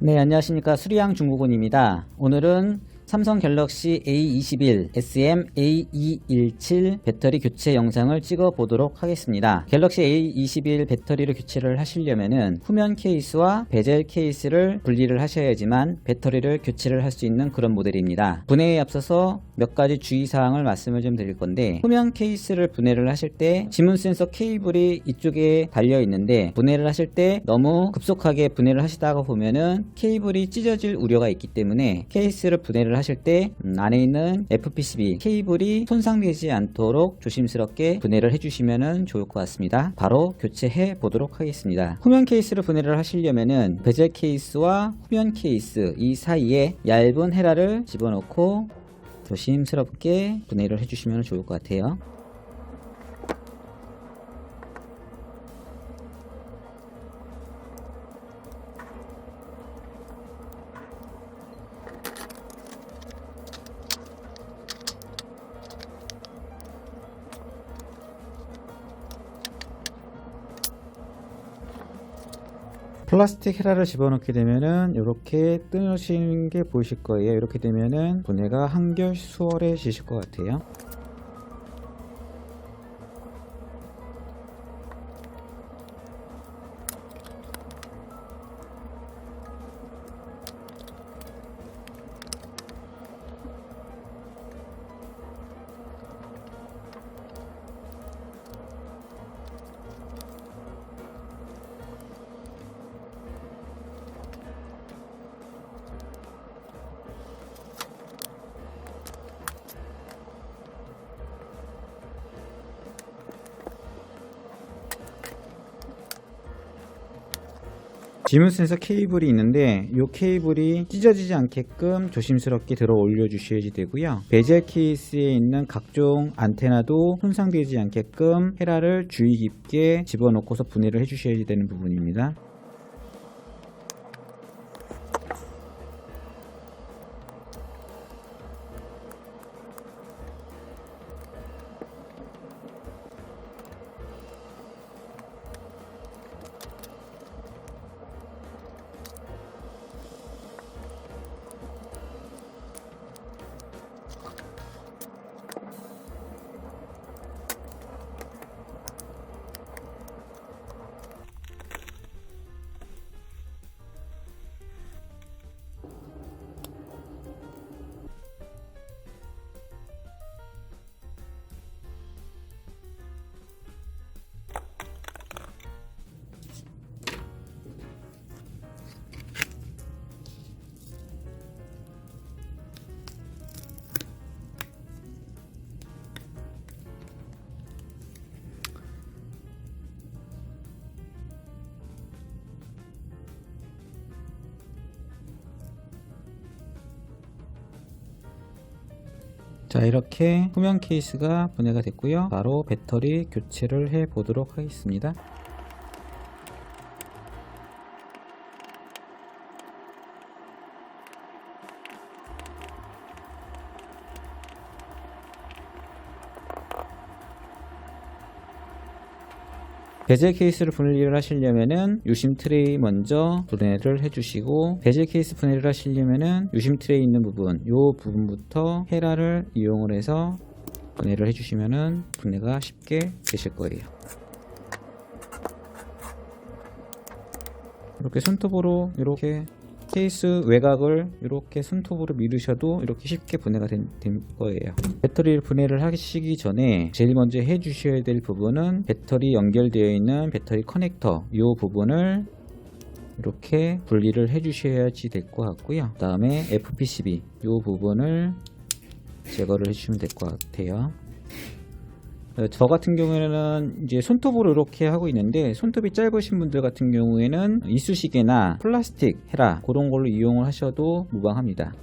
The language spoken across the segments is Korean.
네, 안녕하십니까. 수리양 중국원입니다. 오늘은 삼성 갤럭시 A21 SM A217 배터리 교체 영상을 찍어 보도록 하겠습니다. 갤럭시 A21 배터리를 교체를 하시려면은 후면 케이스와 베젤 케이스를 분리를 하셔야지만 배터리를 교체를 할 수 있는 그런 모델입니다. 분해에 앞서서 몇 가지 주의사항을 말씀을 좀 드릴 건데 후면 케이스를 분해를 하실 때 지문 센서 케이블이 이쪽에 달려 있는데 분해를 하실 때 너무 급속하게 분해를 하시다가 보면은 케이블이 찢어질 우려가 있기 때문에 케이스를 분해를 하실 때 음, 안에 있는 FPCB 케이블이 손상되지 않도록 조심스럽게 분해를 해주시면 좋을 것 같습니다. 바로 교체해 보도록 하겠습니다. 후면 케이스를 분해를 하시려면은 베젤 케이스와 후면 케이스 이 사이에 얇은 헤라를 집어넣고 조심스럽게 분해를 해주시면 좋을 것 같아요. 플라스틱 헤라를 집어넣게 되면은 이렇게 뜨시는 게 보이실 거예요. 이렇게 되면은 분해가 한결 수월해지실 것 같아요. 센서 케이블이 있는데 이 케이블이 찢어지지 않게끔 조심스럽게 들어 올려 주셔야지 되고요. 베젤 케이스에 있는 각종 안테나도 손상되지 않게끔 헤라를 주의 깊게 집어넣고서 분해를 해 주셔야 되는 부분입니다. 자 이렇게 후면 케이스가 분해가 됐고요. 바로 배터리 교체를 해 보도록 하겠습니다 베젤 케이스를 분리를 하시려면은 유심 트레이 먼저 분해를 해주시고 베젤 케이스 분해를 하시려면은 유심 트레이 있는 부분 이 부분부터 헤라를 이용을 해서 분해를 해주시면은 분해가 쉽게 되실 거예요. 이렇게 손톱으로 이렇게 케이스 외곽을 이렇게 손톱으로 밀으셔도 이렇게 쉽게 분해가 된, 된 거예요. 배터리를 분해를 하시기 전에 제일 먼저 해 주셔야 될 부분은 배터리 연결되어 있는 배터리 커넥터 이 부분을 이렇게 분리를 해 주셔야지 될 것 같고요. 그 다음에 FPCB 이 부분을 제거를 해주시면 될 것 같아요. 어, 저 같은 경우에는 이제 손톱으로 이렇게 하고 있는데 손톱이 짧으신 분들 같은 경우에는 이쑤시개나 플라스틱 헤라 그런 걸로 이용을 하셔도 무방합니다.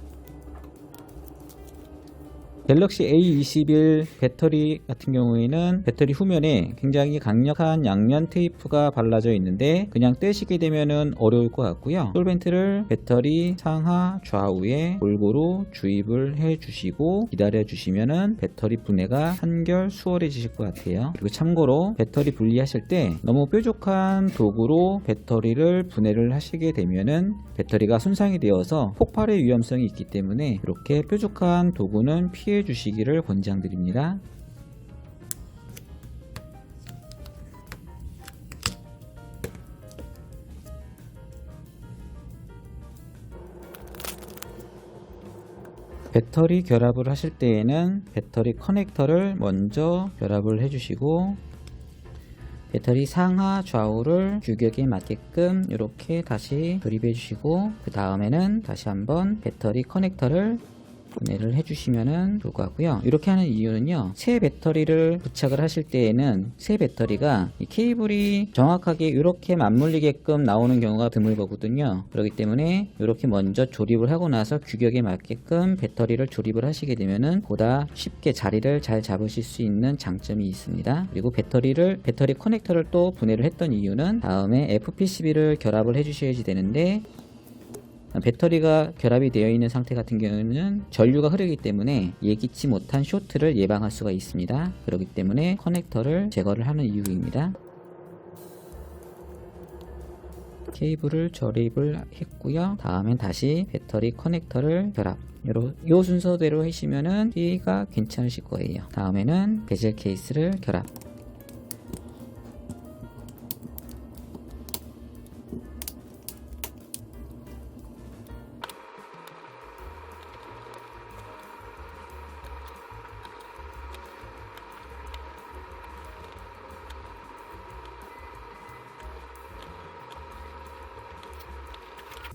갤럭시 A21 배터리 같은 경우에는 배터리 후면에 굉장히 강력한 양면 테이프가 발라져 있는데 그냥 떼시게 되면은 어려울 것 같고요. 솔벤트를 배터리 상하 좌우에 골고루 주입을 해 주시고 기다려 주시면은 배터리 분해가 한결 수월해지실 것 같아요. 그리고 참고로 배터리 분리하실 때 너무 뾰족한 도구로 배터리를 분해를 하시게 되면은 배터리가 손상이 되어서 폭발의 위험성이 있기 때문에 이렇게 뾰족한 도구는 피해 주시기를 권장드립니다. 배터리 결합을 하실 때에는 배터리 커넥터를 먼저 결합을 해주시고 배터리 상하 좌우를 규격에 맞게끔 이렇게 다시 조립해 주시고 그 다음에는 다시 한번 배터리 커넥터를 분해를 해주시면 같고요. 이렇게 하는 이유는요. 새 배터리를 부착을 하실 때에는 새 배터리가 이 케이블이 정확하게 이렇게 맞물리게끔 나오는 경우가 드물 거거든요. 그렇기 때문에 이렇게 먼저 조립을 하고 나서 규격에 맞게끔 배터리를 조립을 하시게 되면은 보다 쉽게 자리를 잘 잡으실 수 있는 장점이 있습니다. 그리고 배터리를 배터리 커넥터를 또 분해를 했던 이유는 다음에 FPCB를 결합을 해주셔야지 되는데 배터리가 결합이 되어 있는 상태 같은 경우는 전류가 흐르기 때문에 예기치 못한 쇼트를 예방할 수가 있습니다. 그렇기 때문에 커넥터를 제거를 하는 이유입니다. 케이블을 조립을 했고요. 다음엔 다시 배터리 커넥터를 결합. 요 순서대로 하시면은 뒤가 괜찮으실 거예요. 다음에는 베젤 케이스를 결합.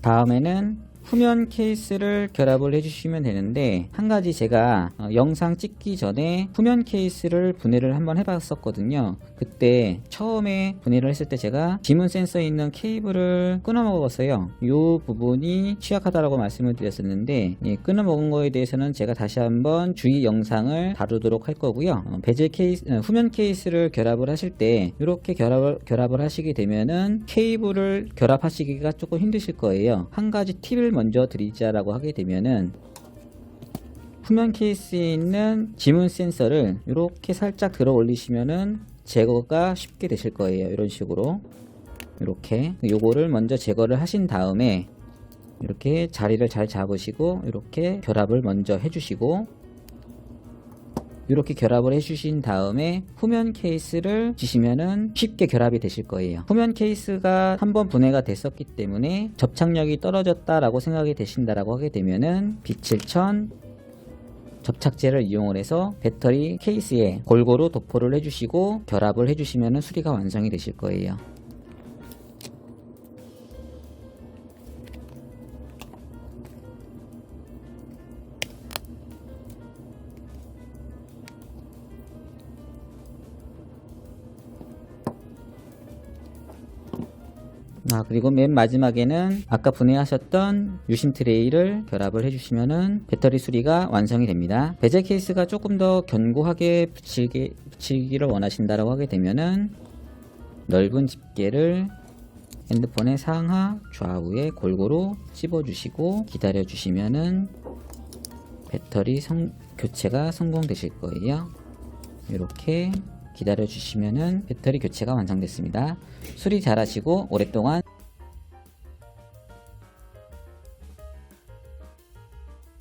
다음에는 후면 케이스를 결합을 해주시면 되는데 한 가지 제가 어, 영상 찍기 전에 후면 케이스를 분해를 한번 해봤었거든요. 그때 처음에 분해를 했을 때 제가 지문 센서에 있는 케이블을 끊어 먹었어요. 이 부분이 취약하다라고 말씀을 드렸었는데 예, 끊어 먹은 거에 대해서는 제가 다시 한번 주의 영상을 다루도록 할 거고요. 어, 베젤 케이스 어, 후면 케이스를 결합을 하실 때 이렇게 결합을 결합을 하시게 되면은 케이블을 결합하시기가 조금 힘드실 거예요. 한 가지 팁을 먼저 드리자라고 하게 되면은 후면 케이스에 있는 지문 센서를 이렇게 살짝 들어 올리시면은 제거가 쉽게 되실 거예요. 이런 식으로. 이렇게 요거를 먼저 제거를 하신 다음에 이렇게 자리를 잘 잡으시고 이렇게 결합을 먼저 해주시고 이렇게 결합을 해주신 다음에 후면 케이스를 주시면은 쉽게 결합이 되실 거예요. 후면 케이스가 한 번 분해가 됐었기 때문에 접착력이 떨어졌다라고 생각이 되신다라고 하게 되면은 B7000 접착제를 이용을 해서 배터리 케이스에 골고루 도포를 해주시고 결합을 해주시면 수리가 완성이 되실 거예요. 아, 그리고 맨 마지막에는 아까 분해하셨던 유심 트레이를 결합을 해주시면은 배터리 수리가 완성이 됩니다. 베젤 케이스가 조금 더 견고하게 붙이기, 붙이기를 원하신다라고 하게 되면은 넓은 집게를 핸드폰의 상하 좌우에 골고루 찝어주시고 기다려주시면은 배터리 성, 교체가 성공되실 거예요. 이렇게 기다려 주시면은 배터리 교체가 완성됐습니다. 수리 잘 하시고 오랫동안